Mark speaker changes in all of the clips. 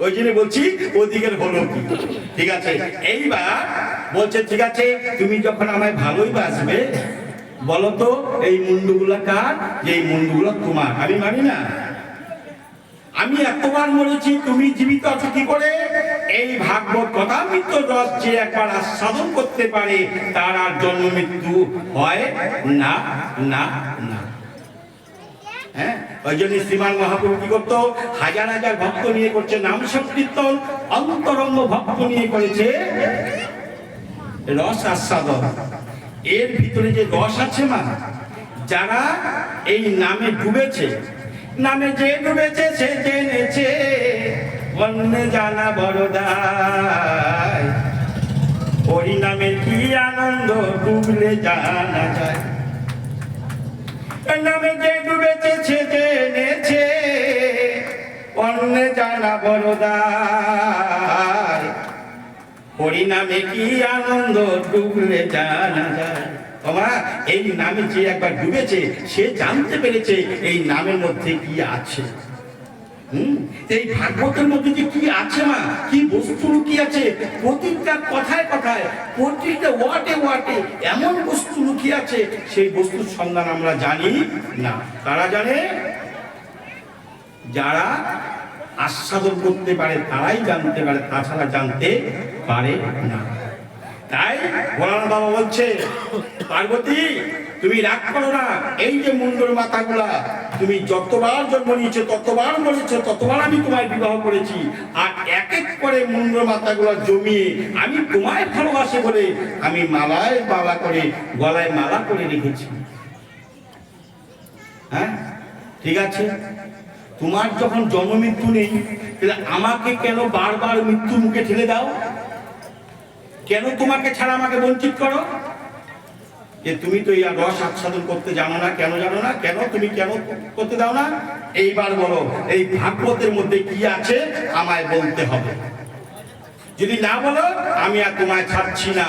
Speaker 1: ওই জন্য বলছি ওদিকের হলো ঠিক আছে? এইবার বলছে, ঠিক আছে, তুমি যখন আমায় ভালোই বাসবে, বলো তো, এই মুন্ডুগুলো কার? যে এই মুন্ডুগুলো তোমার। আমি মানি না। আমি এতবার বলেছি তুমি জীবিত আছো কি করে? এই ভাগবত কথা মৃত্যু রস যে একবার আস্বাদন করতে পারে, তার আর জন্ম মৃত্যু হয় না না না। হ্যাঁ? ওই জন্য শ্রীমান মহাপ্রভু কি করতো? হাজার হাজার ভক্ত নিয়ে করছে, নাম সংকীর্তন, অন্তরঙ্গ ভক্ত নিয়ে করেছে রস আস্বাদন। এর ভিতরে যে রস আছে মা, যারা এই নামে ডুবেছে, নামে যে ডুবেছে সে জেনেছে, অন্য জানা বড়দায়। হরি নামে কি আনন্দ ডুবলে জানা যায়? নামে যে ডুবেছে সে জেনেছে অন্য জানা বড়দার হরি নামে কি আনন্দ ডুবলে জানা যায়। তোমা এই নামে যে একবার ডুবেছে, সে জানতে পেরেছে এই নামের মধ্যে কি আছে। এই ভাগবতের মধ্যে যে কি আছে মা? কি বস্তু কি আছে? প্রতিটা কথায় কথায়, প্রতিটা ওয়াটে ওয়াটে এমন বস্তু লুকিয়ে আছে, সেই বস্তুর সন্ধান আমরা জানি না। তারা জানে? যারা আস্বাদন করতে পারে, তারাই জানতে পারে, তাছাড়া জানতে পারে না। তাই ভোলান বাবা বলছে, পার্বতী, তুমি রাগ করো না, এই যে মুন্ডর মাথাগুলা তুমি যতবার জন্ম নিয়েছো, ততবার মরেছো ততবার আমি তোমায় বিবাহ করেছি। আর এক এক করে মুন্ডর মাথাগুলো জমিয়ে আমি তোমায় ভালোবাসে বলে আমি মালায় মালা করে, গলায় মালা করে রেখেছি। হ্যাঁ? ঠিক আছে? তোমার যখন জন্ম মৃত্যু নেই, তাহলে আমাকে কেন বারবার মৃত্যু মুখে ঠেলে দাও? কেন তোমাকে ছাড়া আমাকে বঞ্চিত করো? যে তুমি তো এই রস আচ্ছাদন করতে জানো না, কেন জানো না? কেন তুমি কেন করতে দাও না? এইবার বলো, এই ভাগবতের মধ্যে কি আছে? আমায় বলতে হবে। যদি না বলো, আমি আর তোমায় ছাড়ছি না।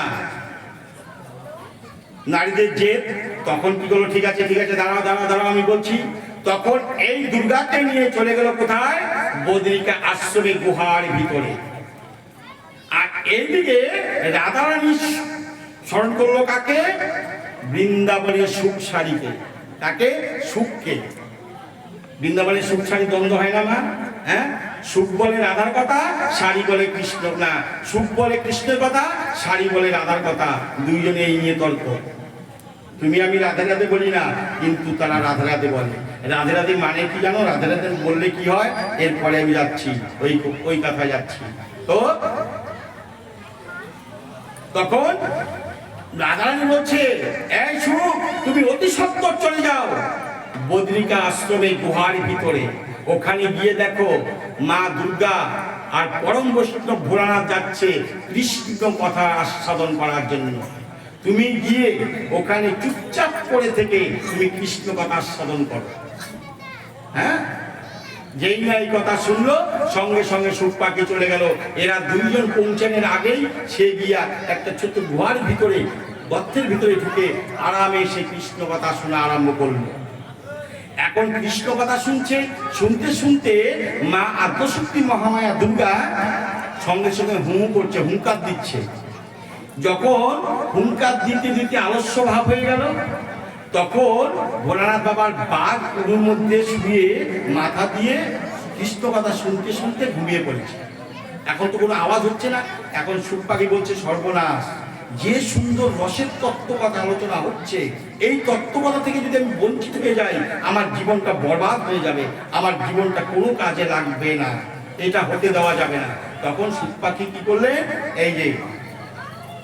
Speaker 1: নারীদের জেদ, তখন কি করল ঠিক আছে ঠিক আছে, দাঁড়াও দাঁড়াও দাঁড়াও, আমি বলছি। তখন এই দুর্গাকে নিয়ে চলে গেল কোথায়? বদ্রিকা আশ্রমের গুহার ভিতরে। আর এইদিকে রাধারানী স্মরণ করল কাকে? বৃন্দাবনের সুখ শাড়িকে তাকে সুখকে। বৃন্দাবনের সুখ শাড়ি দ্বন্দ্ব হয় না মা? হ্যাঁ? সুখ বলে রাধার কথা শাড়ি বলে কৃষ্ণ। না, সুখ বলে কৃষ্ণের কথা শাড়ি বলে রাধার কথা। দুইজনে এই নিয়ে তর্ক। তুমি আমি রাধে রাধে বলি না, কিন্তু তারা রাধে রাধে বলে। রাধে রাধে মানে কি জানো? রাধে রাধে বললে কি হয়? এরপরে আমি যাচ্ছি, ওই ওই কথায় যাচ্ছি। তো তখন রাধারানী বলছে, এই সুখ, তুমি অতি সত্তর চলে যাও। বদ্রিকা আশ্রমে গুহার ভিতরে। ওখানে গিয়ে দেখো মা দুর্গা আর পরম বৈষ্ণব ভোলানাথ যাচ্ছে কৃষ্ণ কথা আস্বাদন করার জন্য। তুমি গিয়ে ওখানে চুপচাপ করে থেকে তুমি কৃষ্ণ কথা আস্বাদন করো। হ্যাঁ? যেই না এই কথা শুনলো, সঙ্গে সঙ্গে সুখ পাখি চলে গেল। এরা দুইজন পৌঁছানোর আগেই সে গিয়া একটা ছোট্ট গুহার ভিতরে, গর্তের ভিতরে ঢুকে আরামে সে কৃষ্ণ কথা শোনা আরম্ভ করল। এখন কৃষ্ণ কথা শুনছে, শুনতে শুনতে মা আদ্যশক্তি মহামায়া দুর্গা সঙ্গে সঙ্গে হু করছে, হুঙ্কার দিচ্ছে। যখন হুঙ্কার দিতে দিতে আলস্য ভাব হয়ে গেল তখন ভোলানাথ বাবার বাঘ ওর মধ্যে শুয়ে মাথা দিয়ে কৃষ্ণ কথা শুনতে শুনতে ঘুমিয়ে পড়েছে। এখন তো কোনো আওয়াজ হচ্ছে না। এখন সুখ পাখি বলছে, সর্বনাশ, যে সুন্দর রসের তত্ত্ব কথা আলোচনা হচ্ছে, এই তত্ত্ব কথা থেকে যদি আমি বঞ্চিত হয়ে যাই, আমার জীবনটা বরবাদ হয়ে যাবে, আমার জীবনটা কোনো কাজে লাগবে না, এটা হতে দেওয়া যাবে না। তখন সুখ পাখি কি করলে এই যে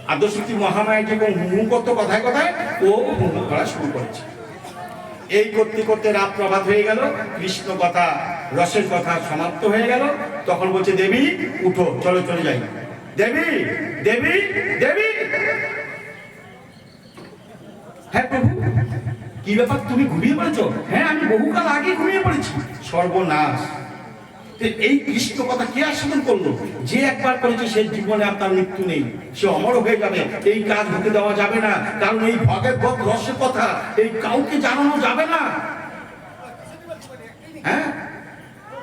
Speaker 1: আদর্শক্তি মহামায়া যখন হুহু করতো কথায় কথায় ও হুহু করা শুরু করেছে। এই করতে করতে রাত প্রভাত হয়ে গেল, কৃষ্ণ কথা, রসের কথা সমাপ্ত হয়ে গেল। তখন বলছে, দেবী, উঠো, চলো, চলে যাই। দেবী দেবী দেবী! হ্যাঁ প্রভু, কি ব্যাপার? তুমি ঘুমিয়ে পড়েছো? হ্যাঁ আমি বহুকাল আগে ঘুমিয়ে পড়েছি। সর্বনাশ এই কৃষ্ণ কথা কে আস্বাদন করল? যে একবার করেছে, সে জীবনে আর তার মৃত্যু নেই। সে অমর হয়ে যাবে। এই কাজ হতে দেওয়া যাবে না। কারণ এই ভগের ভগ রসের কথা, এই কাউকে জানানো যাবে না। হ্যাঁ?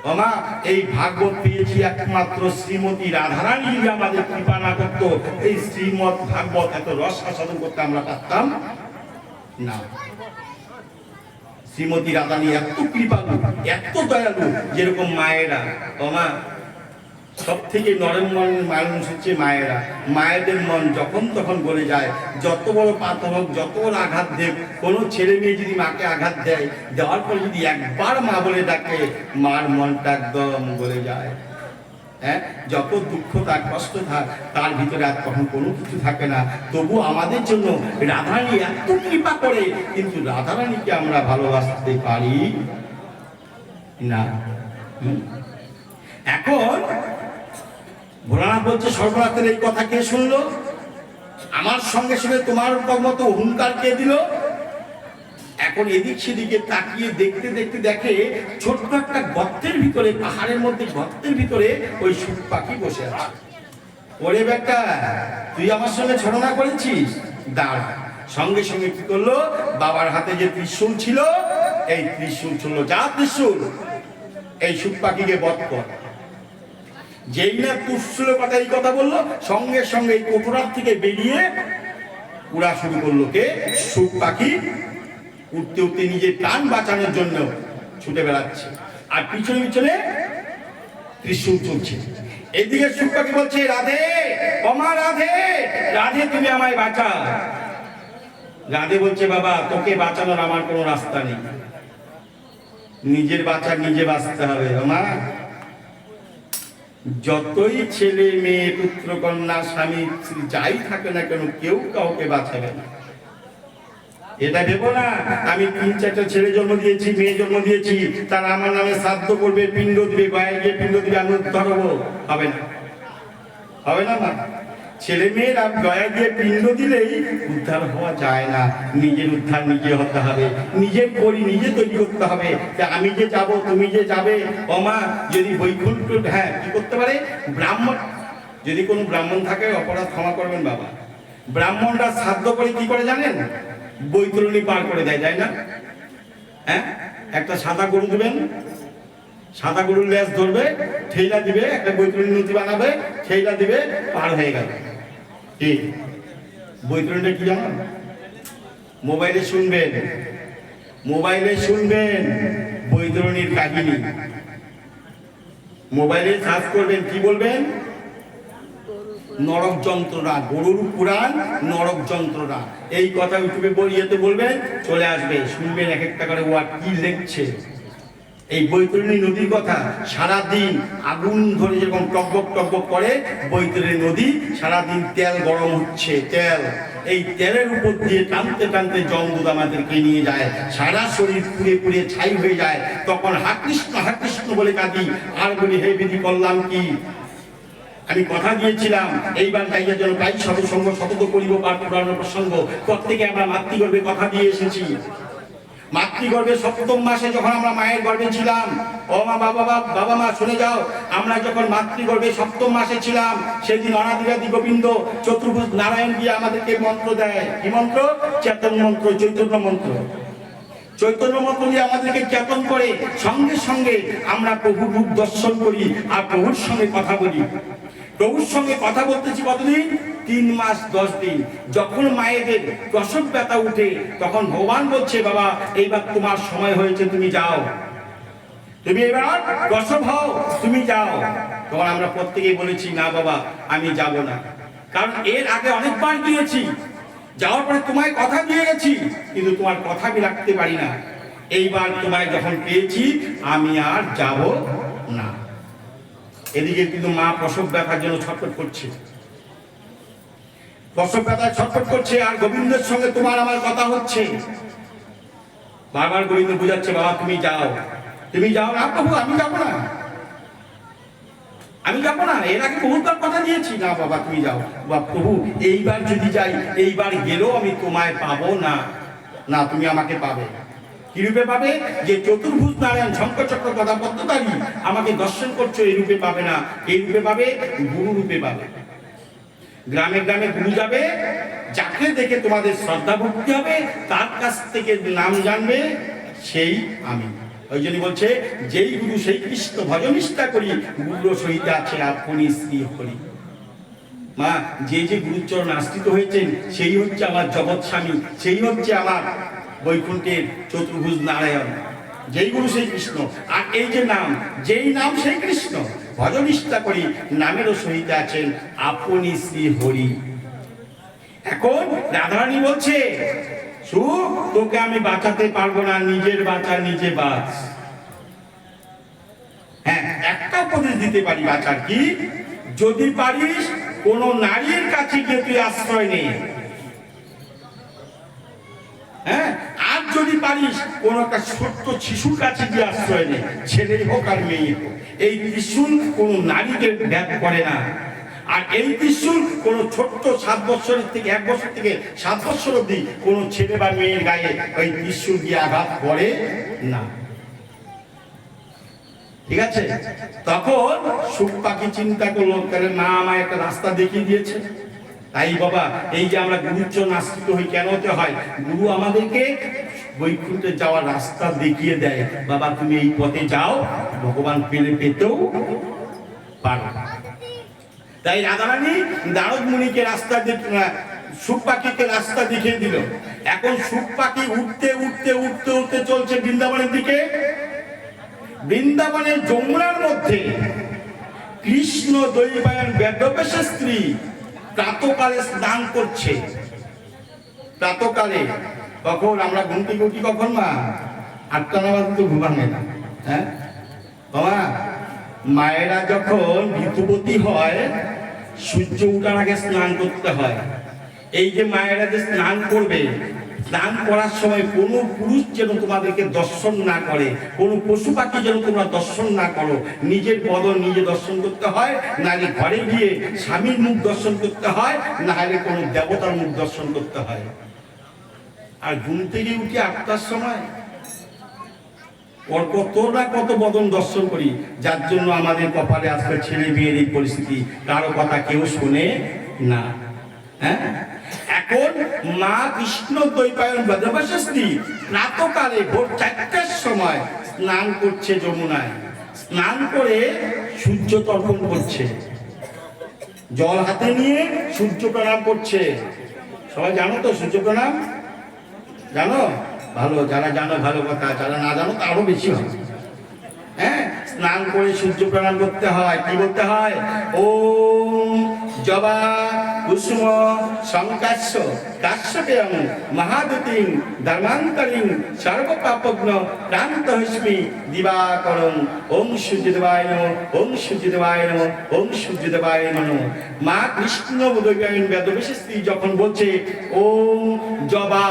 Speaker 1: ওমা, এই ভাগবত পেয়েছি একমাত্র শ্রীমতী রাধারানী যদি আমাদের কৃপা না করতো। এই শ্রীমৎ ভাগবত এত রস আস্বাদন করতে আমরা পারতাম না। শ্রীমতী রাধানি এত কৃপালু, এত দয়ালু, যেরকম মায়েরা। তোমা সব থেকে নরম মায়ের মানুষ হচ্ছে মায়েরা। মায়েদের মন যখন তখন বলে যায়। যত বড় পাথর হোক, যত বড় আঘাত দেব, কোনো ছেলে মেয়ে যদি মাকে আঘাত দেয়, দেওয়ার পর যদি একবার মা বলে ডাকে, মার মনটা একদম বলে যায়। হ্যাঁ? যত দুঃখ থাক কষ্ট থাক, তার ভিতরে আর তখন কোনো কিছু থাকে না। তবু আমাদের জন্য রাধারানী এত কৃপা করে, কিন্তু রাধারানীকে আমরা ভালোবাসতে পারি না? এখন ভোলানাথ বলছে, সর্বনাথের এই কথা কে শুনলো? আমার সঙ্গে সঙ্গে তোমার মতো হুঙ্কার কে দিল? এখন এদিক সেদিকে তাকিয়ে দেখতে দেখতে দেখে ছোট্ট একটা গর্তের ভিতরে, পাহাড়ের মধ্যে গর্তের ভিতরে ওই সুখ পাখি বসে আছে। ওরে বেটা, তুই আমার সঙ্গে ছলনা করেছিস? দাঁড়া। সঙ্গে সঙ্গে কি করল? বাবার হাতে যে ত্রিশূল ছিল, এই ত্রিশূল ছিল যা ত্রিশূল, এই সুখ পাখিকে বধ কর। যেই না তুসুলের কথা এই কথা বলল, সঙ্গে সঙ্গে এই কোটরার থেকে বেরিয়ে উড়া শুরু করল কে? সুখ পাখি উঠতে উঠতে নিজের প্রাণ বাঁচানোর জন্য ছুটে বেড়াচ্ছে। আর পিছনে পিছনে ত্রিশূল চলছে। এদিকে পাখি বলছে, রাধে কমা রাধে রাধে তুমি আমায় বাঁচা রাধে বলছে, বাবা, তোকে বাঁচানোর আমার কোনো রাস্তা নেই। নিজের বাঁচা নিজে বাঁচতে হবে। আমার যতই ছেলে, মেয়ে, পুত্র, কন্যা, স্বামী যাই থাকে না কেন, কেউ কাউকে বাঁচাবে না। এটা ভেবো না। আমি তিন, চারটা ছেলে জন্ম দিয়েছি, মেয়ে জন্ম দিয়েছি। তারা আমার নামে শ্রাদ্ধ করবে, পিণ্ড দিবে গায়ে গিয়ে পিণ্ড দিবে, আমি উদ্ধার হব। না। হবে না ছেলে মেয়েরা দয়া দিয়ে পিণ্ড দিলেই উদ্ধার হওয়া যায় না। নিজের উদ্ধার নিজে হতে হবে। নিজের করি নিজে তৈরি করতে হবে। যে আমি যে যাব, তুমি যে যাবে? অমা যদি বৈকুণ্ঠ হ্যাঁ কি করতে পারে? ব্রাহ্মণ। যদি কোনো ব্রাহ্মণ থাকে, অপরাধ ক্ষমা করবেন বাবা। ব্রাহ্মণরা শ্রাদ্ধ করে কি করে জানেন? বৈতরণী পার করে দেয়, তাই না? হ্যাঁ? একটা সাদা গরু দেবেন, সাদা গরুর লেজ ধরবে, ঠেলা দিবে, একটা বৈতরণী নদী বানাবে, ঠেলা দিবে, পার হয়ে গেল। কি? বৈতরণীটা কি জানেন মোবাইলে শুনবেন মোবাইলে শুনবেন বৈতরণীর কাহিনী। মোবাইলে সার্চ করবেন, কি বলবেন? নরক যন্ত্রণা, গরুর পুরাণ, নরক যন্ত্রণা। এই কথা ইউটিউবে বইয়েতে বলবেন চলে আসবে, শুনবেন এক একটা করে ওয়ার্ড কি লিখছে। এই বৈতরণী নদীর কথা সারা দিন আগুন ধরে যেরকম টকবক টকবক করে, বৈতরণী নদী সারা দিন তেল গরম হচ্ছে, তেল। এই তেলের উপর দিয়ে টানতে টানতে জমদুদ আমাদেরকে নিয়ে যায়, সারা শরীর পুড়ে পুড়ে ছাই হয়ে যায়, তখন হা কৃষ্ণ হা কৃষ্ণ বলে কাঁদি, আর বলি, হে বিধি করলাম কি? আমি কথা দিয়েছিলাম এইবার গাইয়া যেন গাই সর্বসঙ্গ শতক করিব পাঠ পুরানোর প্রসঙ্গ। প্রত্যেকে আমরা মাতৃগর্ভে কথা দিয়ে এসেছি। মাতৃগর্ভে সপ্তম মাসে যখন আমরা মায়ের গর্ভে ছিলাম, ও মা, বাবা বাবা মা, শুনে যাও, আমরা যখন মাতৃগর্ভে সপ্তম মাসে ছিলাম, সেদিন অনাদিবাদী গোবিন্দ চতুর্ভুজ নারায়ণ দিয়ে আমাদেরকে মন্ত্র দেয়। কি মন্ত্র? চেতন মন্ত্র, চৈতন্য মন্ত্র। চৈতন্য মন্ত্র দিয়ে আমাদেরকে চেতন করে সঙ্গে সঙ্গে আমরা প্রভুর রূপ দর্শন করি আর প্রভুর সঙ্গে কথা বলি। প্রভুর সঙ্গে কথা বলতেছি কতদিন? তিন মাস, দশ দিন। যখন মায়েদের প্রসব ব্যথা উঠে, তখন ভগবান বলছে, বাবা, এইবার তোমার সময় হয়েছে, তুমি যাও। তুমি এবার প্রসব হও, তুমি যাও। তখন আমরা প্রত্যেকেই বলেছি, না বাবা, আমি যাব না। কারণ এর আগে অনেকবার গিয়েছি, যাওয়ার পরে তোমায় কথা দিয়ে গেছি, কিন্তু তোমার কথা আমি রাখতে পারি না। এইবার তোমায় যখন পেয়েছি, আমি আর যাব এদিকে কিন্তু মা প্রসব ব্যথার জন্য ছটফট করছে। প্রসব ব্যথায় ছটফট করছে আর গোবিন্দের সঙ্গে তোমার আমার কথা হচ্ছে। বারবার গোবিন্দ বুঝাচ্ছে, বাবা, তুমি যাও। তুমি যাও না, প্রভু, আমি যাব না। আমি যাব না, এর আগে বহুবার কথা দিয়েছি। না, বাবা, তুমি যাও। বা প্রভু, এইবার যদি যাই, এইবার গেলেও আমি তোমায় পাবো না। না, তুমি আমাকে পাবে। কি রূপে পাবে? যে চতুর্ভুজ নারায়ণ শঙ্কর চক্র কথা পদ্মতারী আমাকে দর্শন করছ, এই রূপে পাবে না। এই রূপে পাবে? গুরু রূপে পাবে। গ্রামে গ্রামে গুরু যাবে, যাকে দেখে তোমাদের শ্রদ্ধা ভক্তি হবে, তার কাছ থেকে নাম জানবে, সেই আমি। ওই জন্য বলছে, যেই গুরু সেই কৃষ্ণ ভজনিষ্ঠা করি গুরুর সহিত আছে আপনি স্ত্রী হরি। মা, যে যে গুরুচরণ আশ্রিত হয়েছেন, সেই হচ্ছে আমার জগৎ স্বামী সেই হচ্ছে আমার বৈকুণ্ঠের চতুর্ভুজ নারায়ণ। যেই গুরু সেই কৃষ্ণ, আর এই যে নাম, যেই নাম সেই কৃষ্ণ, ভজনিষ্ঠা করি নামেরও সহিত আছেন আপনি শ্রী হরি। এখন রাধারানী বলছে, সুখ, তোকে আমি বাঁচাতে পারব না, নিজের বাঁচা নিজে বাঁচ। হ্যাঁ একটা উপদেশ দিতে পারি বাঁচার কি? যদি পারিস, কোন নারীর কাছে গিয়ে তুই আশ্রয় নেই হ্যাঁ? আর যদি পারিস, কোন একটা ছোট্ট শিশুর কাছে গিয়ে আশ্রয় নেই ছেলেই হোক আর মেয়ে এই ত্রিশূল কোন নারীকে ব্যাপ করে না। আর এই ত্রিশূল কোন ছোট্ট সাত বছরের থেকে, এক বছর থেকে সাত বছর অব্দি কোন ছেলে বা মেয়ের গায়ে ওই ত্রিশূল দিয়ে আঘাত করে না। ঠিক আছে? তখন সুখ পাখি চিন্তা করল, তাহলে মা আমায় একটা রাস্তা দেখিয়ে দিয়েছে। তাই বাবা, এই যে আমরা গুরুচরণ আশ্রিত হই, কেন হতে হয়? গুরু আমাদেরকে বৈকুণ্ঠে যাওয়ার রাস্তা দেখিয়ে দেয়। বাবা, তুমি এই পথে যাও, ভগবান পেলে পেতেও পারো। তাই রাধারানী দারদ মুনিকে রাস্তা সুখ পাখিকে রাস্তা দেখিয়ে দিল। এখন সুখ পাখি উঠতে উঠতে উঠতে উঠতে চলছে বৃন্দাবনের দিকে। বৃন্দাবনের যমুনার মধ্যে কৃষ্ণ দৈবায়ন বেদবেশের স্ত্রী প্রাতকালে স্নান করছে। প্রাতকালে। কখন? আমরা ঘুম থেকে উঠি কখন, মা? আটটা নামাজ তো ঘুমান না। হ্যাঁ? বাবা, মায়েরা যখন ঋতুপতি হয়, সূর্য উঠার আগে স্নান করতে হয়। এই যে মায়েরা যে স্নান করবে স্নান করার সময় কোনো পুরুষ যেন তোমাদেরকে দর্শন না করে, কোনো পশু পাখি যেন তোমরা দর্শন না করো, নিজের বদন নিজে দর্শন করতে হয়, নাহলে ঘরে গিয়ে স্বামীর মুখ দর্শন করতে হয়, নাহলে কোনো দেবতার মুখ দর্শন করতে হয়। আর ঘুম থেকে উঠি আটটার সময় ওর কত কত বদন দর্শন করি, যার জন্য আমাদের কপালে আজকে ছেলে বিয়ের এই পরিস্থিতি, কারও কথা কেউ শোনে না। হ্যাঁ? এখন মা কৃষ্ণ দৈপায়ন ভদ্রবাসী প্রাতকালে ভোর চারটার সময় স্নান করছে যমুনায়। স্নান করে সূর্য তর্পণ করছে। জল হাতে নিয়ে সূর্য প্রণাম করছে। সবাই জানো তো সূর্য প্রণাম? জানো? ভালো, যারা জানো ভালো কথা, যারা না জানো তারও বেশি হয় হ্যাঁ? স্নান করে সূর্য প্রণাম করতে হয়। কি করতে হয়? ওম জবা, কুসুম সংকাশ্য কাশ্যপেয়ং মহাদুতিং ধর্মান্তরিং সর্বপাপগ্ন প্রান্ত হস্মি দিবাকরণ ওম সূর্যদেবায় নম ওম সূর্যদেবায় নম ওম সূর্যদেবায় নম। মা কৃষ্ণ বোধগায়ন বেদবিশেষ যখন বলছে, ওম জবা।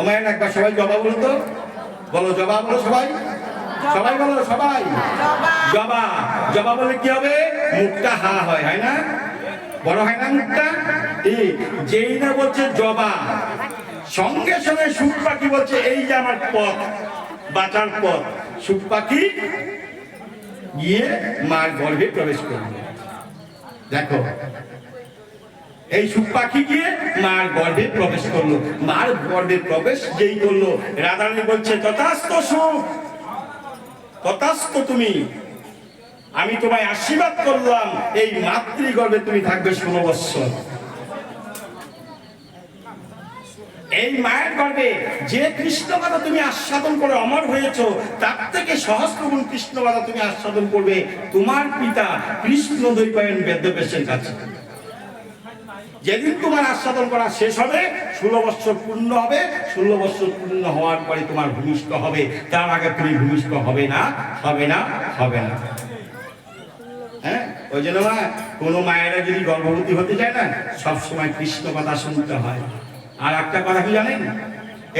Speaker 1: অমায়ন একবার সবাই জবা বলো তো। বলো জবা বলো সবাই। সবাই বলো, সবাই। জবা। জবা বলে কি হবে? মুখটা হা হয় হয় না? বড় হয় না মুখটা? যেই না বলছে জবা, সঙ্গে সঙ্গে সুখ পাখি বলছে, এই যে আমার পথ, বাঁচার পথ। সুখ পাখি গিয়ে মার গর্ভে প্রবেশ করবে দেখো, এই সুখ পাখি গিয়ে মার গর্ভে প্রবেশ করল। মার গর্ভে প্রবেশ যেই করল, রাধারানী বলছে যথাস্থ সুখ তুমি। আমি তোমায় আশীর্বাদ করলাম, এই মাতৃগর্ভে তুমি থাকবে ষোলো এই মায়ের গর্ভে যে কৃষ্ণবাদা তুমি আস্বাদন করে অমর হয়েছো, তার থেকে সহস্র গুণ কৃষ্ণবাদা তুমি আস্বাদন করবে তোমার পিতা কৃষ্ণ দৈপায়ন বেদ্যবেশের কাছে। যেদিন তোমার আস্বাদন করা শেষ হবে, ষোলো বৎসর পূর্ণ হবে। ষোলো বৎসর পূর্ণ হওয়ার পরে তোমার ভূমিষ্ঠ হবে। তার আগে তুমি ভূমিষ্ঠ হবে না হবে না হবে না। হ্যাঁ? ওই জন্য মা, কোনো মায়েরা যদি গর্ভবতী হতে চায় না সব সময় কৃষ্ণ কথা শুনতে হয়। আর একটা কথা কি জানেন?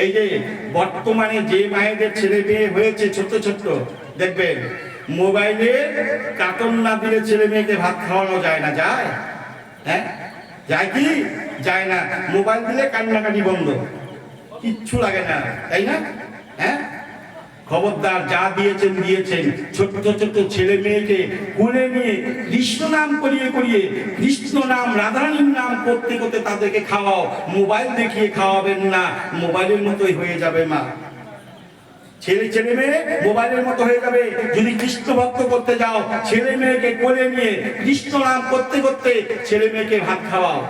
Speaker 1: এই যে বর্তমানে যে মায়েদের ছেলে মেয়ে হয়েছে ছোট ছোট দেখবেন, মোবাইলে কার্টুন না দিলে ছেলে মেয়েকে ভাত খাওয়ানো যায় না, যায়? হ্যাঁ? যায় কি যায় না। মোবাইল দিলে কান্নাকাটি বন্ধ। কিচ্ছু লাগে না, তাই না? হ্যাঁ? খবরদার যা দিয়েছেন দিয়েছেন। ছোট্ট ছোট্ট ছেলে মেয়েকে কোলে নিয়ে কৃষ্ণ নাম করিয়ে করিয়ে, কৃষ্ণ নাম, রাধারানীর নাম করতে করতে তাদেরকে খাওয়াও। মোবাইল দেখিয়ে খাওয়াবেন না। মোবাইলের মতোই হয়ে যাবে মা। ছেলে ছেলে মেয়ে মোবাইলের মতো হয়ে যাবে। যদি কৃষ্ণ ভক্ত করতে যাও, ছেলে মেয়েকে কোলে নিয়ে কৃষ্ণ নাম করতে করতে ছেলে মেয়েকে ভাত খাওয়াও।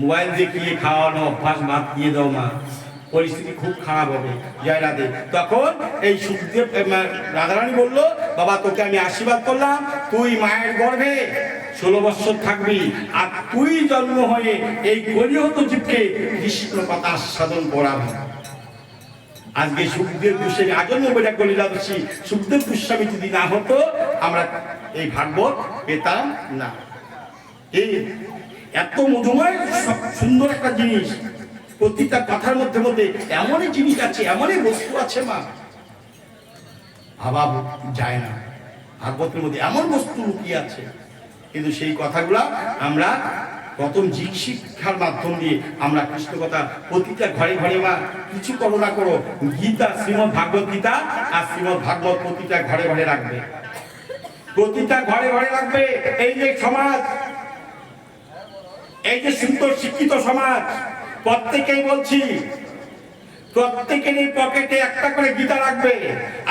Speaker 1: মোবাইল দেখিয়ে খাওয়ানো অভ্যাস? ভাত দিয়ে দাও মা। পরিস্থিতি খুব খারাপ হবে। জয় রাধে। তখন এই সুখদেব রাধারানী বলল, বাবা, তোকে আমি আশীর্বাদ করলাম। তুই মায়ের গর্ভে ষোলো বছর থাকবি আর তুই জন্ম হয়ে এই গরিহত জীবকে কৃষ্ণ কথা আস্বাদন করাবি। আজকে সুখদেব গোস্বামী আজন্ম বলে কলিলাদর্শী সুখদেব গোস্বামী যদি না হতো, আমরা এই ভাগবত পেতাম না। এই এত মধুময় সুন্দর একটা জিনিস। প্রতিটা কথার মধ্যে মধ্যে এমনই জিনিস আছে, এমনই বস্তু আছে মা। ভাবা যায় না। ভাগবতের মধ্যে এমন বস্তু লুকিয়ে আছে। কিন্তু সেই কথাগুলা আমরা প্রথম জিক শিক্ষার মাধ্যম দিয়ে আমরা কৃষ্ণ কথা প্রতিটা ঘরে ঘরে মা কিছু করো না করো। গীতা শ্রীমদ ভাগবত গীতা আর শ্রীমদ ভাগবত প্রতিটা ঘরে ঘরে রাখবে। প্রতিটা ঘরে ঘরে রাখবে এই যে সমাজ, এই যে সুন্দর শিক্ষিত সমাজ, প্রত্যেকেই বলছি, প্রত্যেকেরই পকেটে একটা করে গীতা রাখবে।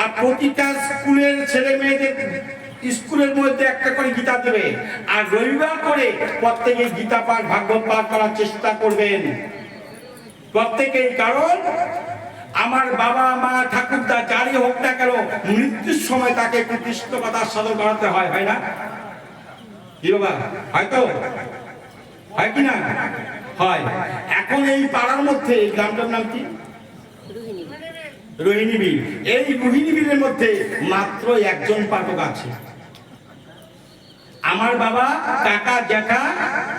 Speaker 1: আর প্রতিটা স্কুলের ছেলে মেয়েদের স্কুলের মধ্যে একটা করে গীতা দেবে। আর রবিবার করে প্রত্যেকে গীতা পাঠ ভাগবত পাঠ করার চেষ্টা করবেন। প্রত্যেকেই কারণ আমার বাবা মা ঠাকুরদা যারই হোক না কেন মৃত্যুর সময় তাকে একটু কৃষ্ণ কথা সাধন করাতে হয় হয় না? কি বাবা? হয়তো হয় কি না? হয়। এখন এই পাড়ার মধ্যে এই গ্রামটার নাম কি? রোহিণী বিল। এই রোহিণী বিলের মধ্যে মাত্র একজন পাঠক আছে। আমার বাবা, কাকা, জ্যাঠা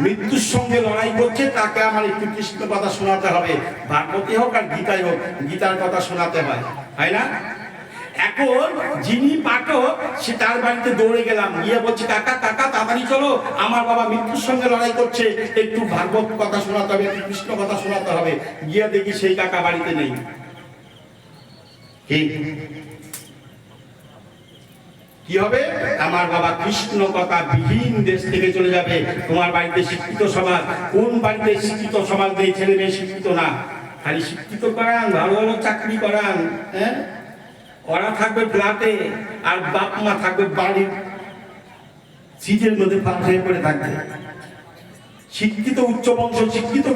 Speaker 1: মৃত্যুর সঙ্গে লড়াই করছে, তাকে আমার একটু কৃষ্ণ কথা শোনাতে হবে। ভাগবতী হোক আর গীতাই হোক, গীতার কথা শোনাতে হয় তাই না? এখন যিনি পাঠক, সে তার বাড়িতে দৌড়ে গেলাম, গিয়ে বলছে, কাকা কাকা, তাড়াতাড়ি চলো, আমার বাবা মৃত্যুর সঙ্গে লড়াই করছে, একটু ভাগবত কথা শোনাতে হবে কৃষ্ণ কথা শোনাতে হবে। গিয়ে দেখি সেই কাকা বাড়িতে নেই। কি হবে? আমার বাবা কৃষ্ণ কথা বিহীন দেশ থেকে চলে যাবে। তোমার বাড়িতে শিক্ষিত সমাজ কোন বাড়িতে শিক্ষিত সমাজ নেই? ছেলে মেয়ে শিক্ষিত না। খালি শিক্ষিত করান, ভালো ভালো চাকরি করান হ্যাঁ? ওরা থাকবে ফ্ল্যাটে, আর বাপ মা থাকবে বাড়ির সিটের মধ্যে হয়ে পড়ে থাকবে। শিক্ষিত উচ্চ বংশ, শিক্ষিত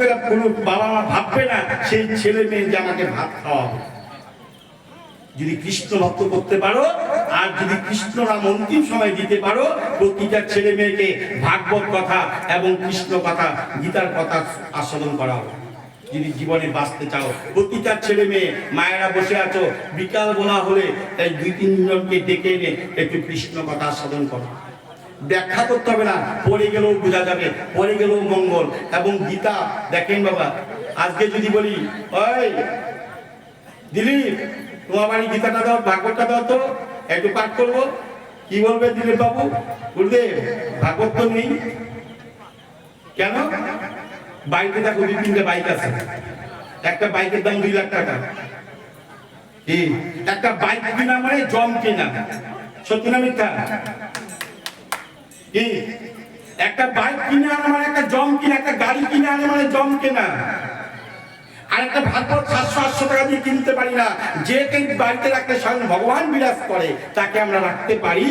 Speaker 1: বাবা মা ভাববে না, সেই ছেলে মেয়ে যে আমাকে ভাত খাওয়াবে। যদি কৃষ্ণ ভক্ত করতে পারো, আর যদি কৃষ্ণ নাম অন্তিম সময় দিতে পারো, প্রতিটা ছেলে মেয়েকে ভাগবত কথা এবং কৃষ্ণ কথা, গীতার কথা আস্বাদন করাও। যদি জীবনে বাঁচতে চাও, প্রতিটা ছেলে মেয়ে, মায়েরা বসে আছো, বিকাল বেলা হলে তাই দুই তিনজনকে ডেকে এনে একটু কৃষ্ণ কথা আস্বাদন করো। ব্যাখ্যা করতে হবে না, পড়ে গেলেও বোঝা যাবে, পড়ে গেলেও মঙ্গল। এবং গীতা, দেখেন বাবা, আজকে যদি বলি, ওই, দিলীপ গীতাটা দাও, ভাগবতটা দাও তো, একটু পাঠ করব। কি বলবে দিলীপ বাবু গুরুদেব, ভাগবত তো নেই। কেন? দেখো, দুই তিনটে বাইক আছে। একটা বাইকের দাম দুই লাখ টাকা। একটা বাইক কিনা মানে জম কেনা। সত্যি না মিথ্যা? একটা বাইক কিনে আনা মানে একটা জম কিনা, একটা গাড়ি কিনে আনা মানে জম কেনা। আর একটা ভাগবত সাতশো আটশো টাকা দিয়ে কিনতে পারি না। যে বাড়িতে রাখতে স্বয়ং ভগবান বিরাজ করে, তাকে আমরা রাখতে পারি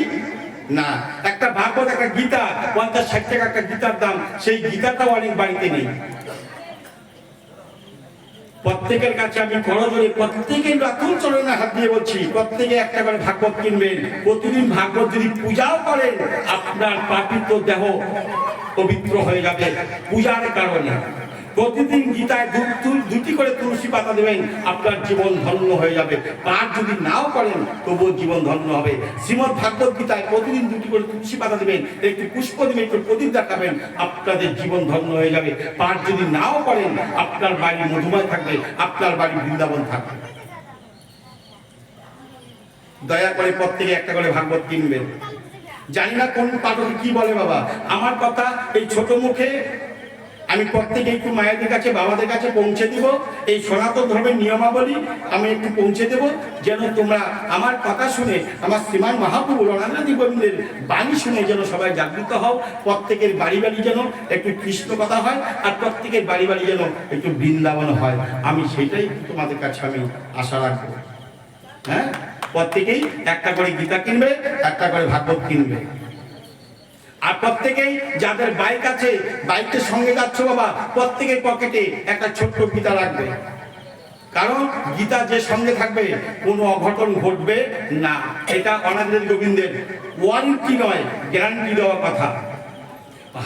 Speaker 1: না। একটা ভাগবত, একটা গীতা, পঞ্চাশ ষাট টাকা একটা গীতার দাম, সেই গীতাটাও অনেক বাড়িতে নেই। প্রত্যেকের কাছে আমি করজোরে প্রত্যেকের রাতুল চরণে হাত দিয়ে বলছি, প্রত্যেকে একটা করে ভাগবত কিনবেন। প্রতিদিন ভাগবত যদি পূজাও করেন, আপনার পাপিত দেহ পবিত্র হয়ে যাবে, পূজার কারণে। প্রতিদিন গীতায় দুটি করে তুলসী পাতা দেবেন, আপনার জীবন ধন্য হয়ে যাবে। পাঠ যদি নাও করেন, তবুও জীবন ধন্য হবে। শ্রীমদ ভাগবত গীতায় প্রতিদিন দুটি করে তুলসী পাতা দেবেন, একটি পুষ্প দেবেন, একটু প্রদীপ দেখাবেন, আপনাদের জীবন ধন্য হয়ে যাবে। পাঠ যদি নাও করেন, আপনার বাড়ি মধুময় থাকবে, আপনার বাড়ি বৃন্দাবন থাকবে। দয়া করে প্রত্যেকে একটা করে ভাগবত কিনবেন। জানি না কোন পাঠক কি বলে বাবা। আমার কথা এই ছোট মুখে আমি প্রত্যেকে একটু মায়েদের কাছে, বাবাদের কাছে পৌঁছে দিব। এই সনাতন ধর্মের নিয়মাবলী আমি একটু পৌঁছে দেব, যেন তোমরা আমার কথা শুনে, আমার শ্রীমান মহাপ্রভু রণানাদি গোবিন্দের বাণী শুনে যেন সবাই জাগৃত হও। প্রত্যেকের বাড়ি বাড়ি যেন একটু কৃষ্ণ কথা হয়, আর প্রত্যেকের বাড়ি বাড়ি যেন একটু বৃন্দাবন হয়। আমি সেটাই তোমাদের কাছে আমি আশা রাখব। হ্যাঁ? প্রত্যেকেই একটা করে গীতা কিনবে, একটা করে ভাগবত কিনবে। আর প্রত্যেকেই যাদের বাইক আছে বাইকের সঙ্গে যাচ্ছ বাবা, প্রত্যেকের পকেটে একটা ছোট্ট গীতা রাখবে কারণ গীতা যে সঙ্গে থাকবে, কোনো অঘটন ঘটবে না। এটা অনাদের গোবিন্দের ওয়ারেন্টি নয় গ্যারান্টি দেওয়ার কথা।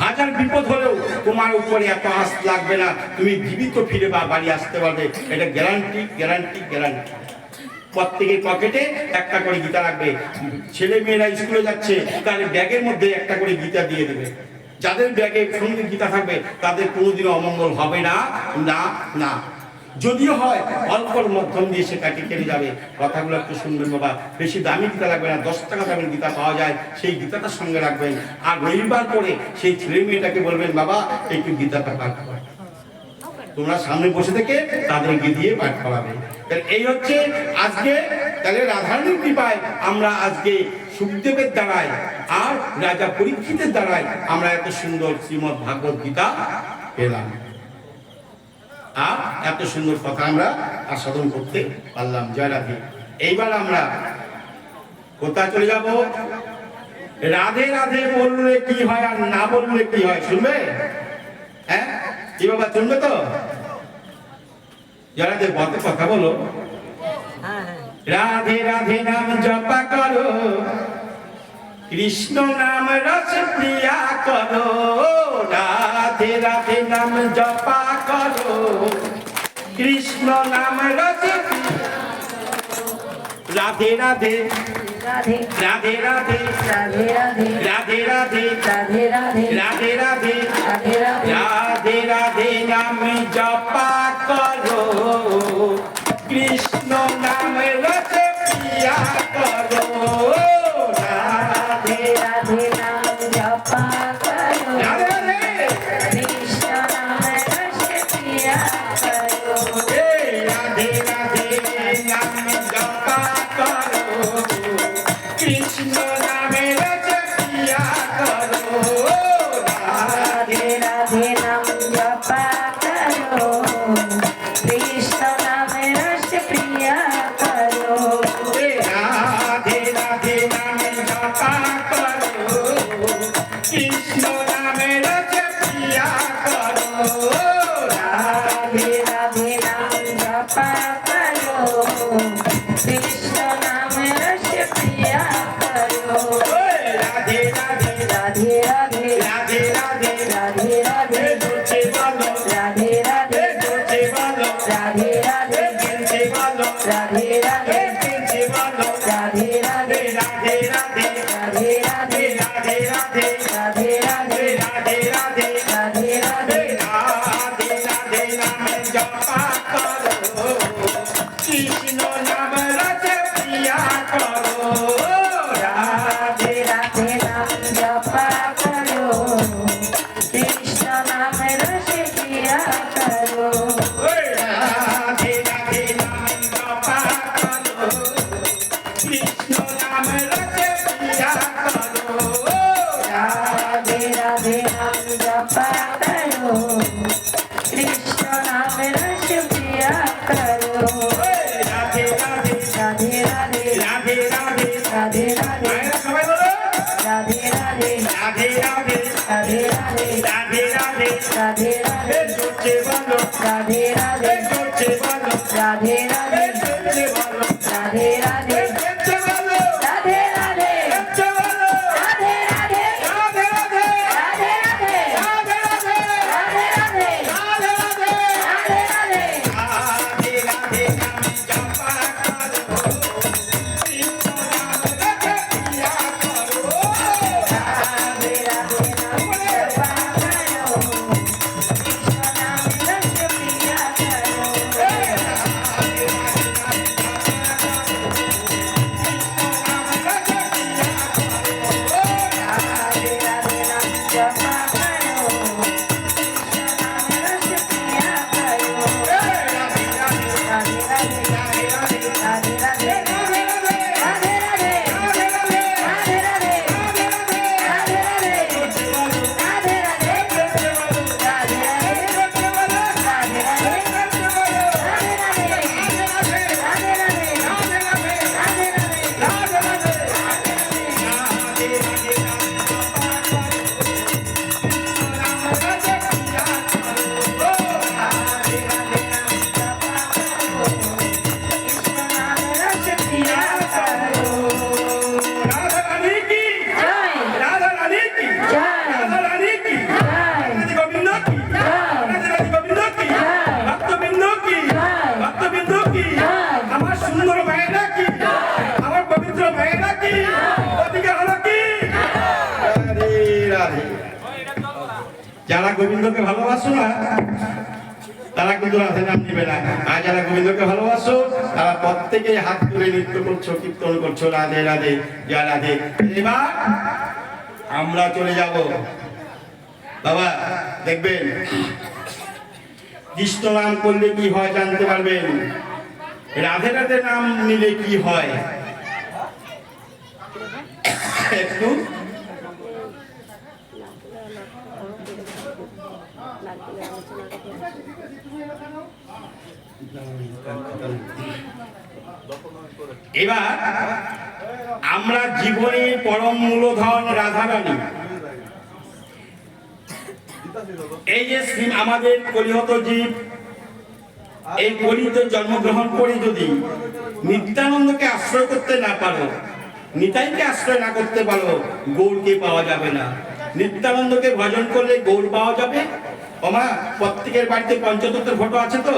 Speaker 1: হাজার বিপদ হলেও তোমার উপরে এত আস লাগবে না। তুমি জীবিত ফিরে বা বাড়ি আসতে পারবে। এটা গ্যারান্টি গ্যারান্টি গ্যারান্টি প্রত্যেকের পকেটে একটা করে গীতা রাখবে। ছেলে মেয়েরা স্কুলে যাচ্ছে তাদের ব্যাগের মধ্যে একটা করে গীতা দিয়ে দেবে। যাদের ব্যাগে সঙ্গে গীতা থাকবে, তাদের কোনোদিনও অমঙ্গল হবে না না না। যদিও হয়, অল্পর মধ্যম দিয়ে সে কাটিয়ে কেটে যাবে। কথাগুলো একটু শুনবেন বাবা। বেশি দামি গীতা লাগবে না, দশ টাকা দামের গীতা পাওয়া যায়, সেই গীতাটার সঙ্গে রাখবেন। আর রবিবার করে সেই ছেলে মেয়েটাকে বলবেন, বাবা, একটু গীতাটা পাঠ তোমরা সামনে বসে থেকে তাদেরকে দিয়ে পাঠ করাবে এই হচ্ছে আজকে, তাহলে রাধারণীর কৃপায় আমরা আজকে সুখদেবের দ্বারায় আর রাজা পরীক্ষিতের দ্বারায় আমরা এত সুন্দর শ্রীমদ ভাগবত গীতা পেলাম। আর এত সুন্দর কথা আমরা আস্বাদন করতে পারলাম। জয় রাধে। এইবার আমরা কোথায় চলে যাব? রাধে রাধে বললে কি হয় আর না বললে কি হয়, শুনবে? হ্যাঁ? কি বাবা তো? যারা বলতে কথা বলো। রাধে রাধে নাম জপা করো। কৃষ্ণ নাম রস প্রিয়া করো। রাধে রাধে নাম জপা করো। কৃষ্ণ নাম রস রাধে রাধে।
Speaker 2: রাধে
Speaker 1: রাধে রাধে।
Speaker 2: রাধে রাধে
Speaker 1: রাধে রাধে।
Speaker 2: রাধে রাধে
Speaker 1: রাধে রাধে।
Speaker 2: রাধে রাধে।
Speaker 1: রাধে নাম জপা করো। কৃষ্ণ নাম রস প্রিয়া করো।
Speaker 2: Krishna
Speaker 1: I'm
Speaker 2: gonna shake it up. yeah.
Speaker 1: গোবিন্দকে ভালোবাসো না, তারা কিন্তু রাধে নাম নিবে না। আর যারা গোবিন্দকে ভালোবাসো, তারা প্রত্যেকে হাত তুলে নৃত্য করছ, কীর্তন করছ, রাধে রাধে যা রাধে। এবার আমরা চলে যাব। বাবা, দেখবেন কৃষ্ণ নাম করলে কি হয় জানতে পারবেন? রাধে রাধে নাম নিলে কি হয়? একটু এবার আমরা জীবনে পরম মূলধন রাধারানী। এই যে আমাদের কলিহত জীব, এই কলিতে জন্মগ্রহণ করে যদি নিত্যানন্দকে আশ্রয় করতে না পারো, নিতাইকে আশ্রয় না করতে পারো, গৌরকে পাওয়া যাবে না। নিত্যানন্দকে ভজন করলে গৌর পাওয়া যাবে? ওমা প্রত্যেকের বাড়িতে পঞ্চতত্ত্বের ফটো আছে তো?